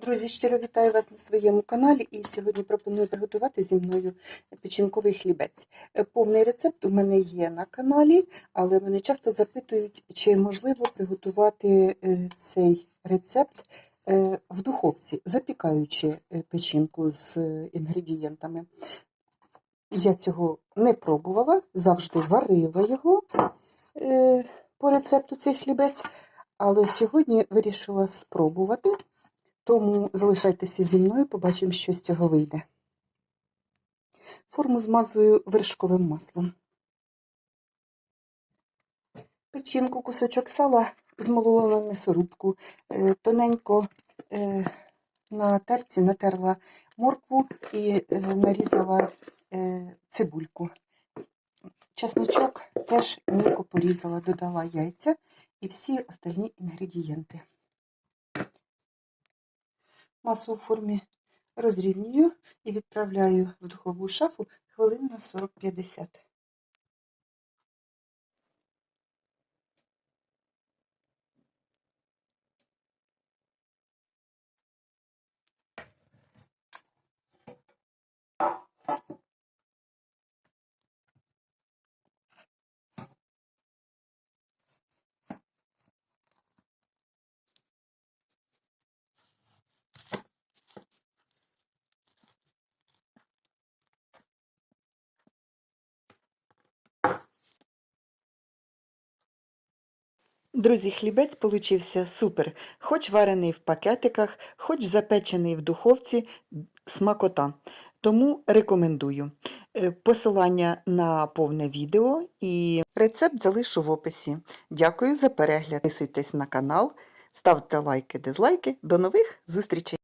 Друзі, щиро вітаю вас на своєму каналі і сьогодні пропоную приготувати зі мною печінковий хлібець. Е, Повний рецепт у мене є на каналі, але мене часто запитують, чи можливо приготувати е, цей рецепт е, в духовці, запікаючи печінку з інгредієнтами. Я цього не пробувала, завжди варила його по рецепту цей хлібець, але сьогодні вирішила спробувати. Тому залишайтеся зі мною, побачимо, що з цього вийде. Форму змазую вершковим маслом. Печінку, кусочок сала змолола на м'ясорубку. Е, Тоненько е, на терці натерла моркву і е, нарізала цибульку. Часничок теж мілко порізала, додала яйця і всі остальні інгредієнти. Масу у формі розрівнюю і відправляю в духову шафу хвилин на 40-50. Друзі, хлібець получився супер. Хоч варений в пакетиках, хоч запечений в духовці, смакота. Тому рекомендую. Е, Посилання на повне відео і рецепт залишу в описі. Дякую за перегляд. Підписуйтесь на канал, ставте лайки, дизлайки. До нових зустрічей!